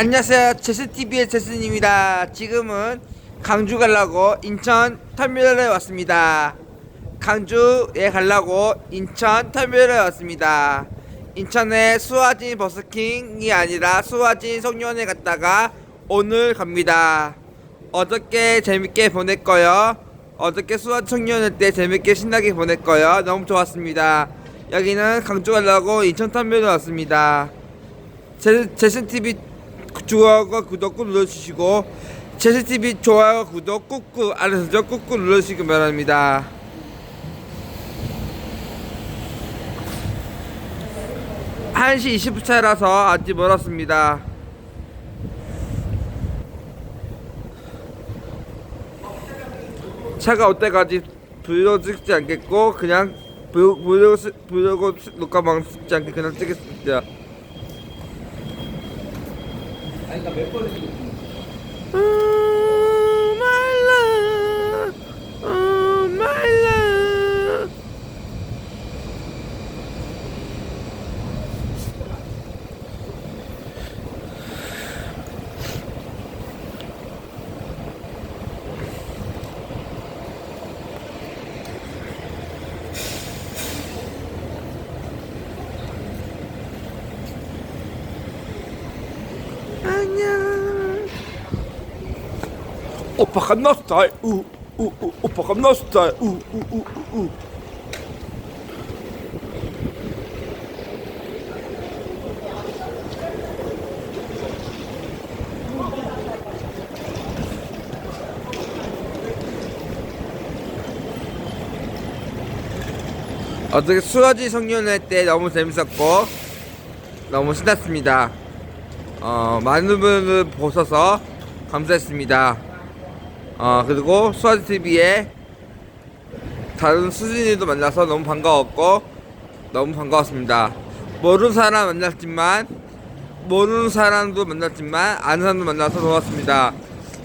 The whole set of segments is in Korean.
안녕하세요. 제스TV의 제스입니다. 지금은 강주 가려고 인천 터미널에 왔습니다. 강주에 가려고 인천 터미널에 왔습니다. 인천에 수화진 버스킹이 아니라 수화진 송년회 갔다가 오늘 갑니다. 어저께 재밌게 보냈고요. 어저께 수화진 송년회 때 재밌게 신나게 보냈고요. 너무 좋았습니다. 여기는 강주 가려고 인천 터미널에 왔습니다. 제, 제스TV 좋아요와 구독 꾹 눌러주시고 제스TV 좋아요 구독 꾹꾹 알려서 꾹꾹 눌러주시기 바랍니다. 한시 20분 차라서 아직 멀었습니다. 차가 올 때까지 브이로그 찍지 않겠고 그냥 브이로그 녹화방 찍지 않게 그냥 찍겠습니다. Ainda tá bem por aqui. 안녕. 오빠 감나 스타일 우우 우 오빠 감나 스타일 우우 우 우 어떻게 수화지 성년회 때 너무 재밌었고 너무 신났습니다. 어, 많은 분을 보셔서 감사했습니다. 어, 그리고 수아지 TV에 다른 수진이도 만나서 너무 반가웠고 너무 반가웠습니다. 모르는 사람 만났지만 모르는 사람도 만났지만 아는 사람도 만나서 좋았습니다.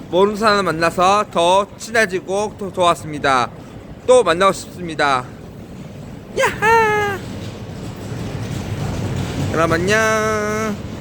모르는 사람 만나서 더 친해지고 더 좋았습니다. 또 만나고 싶습니다. 야하! 그럼 안녕.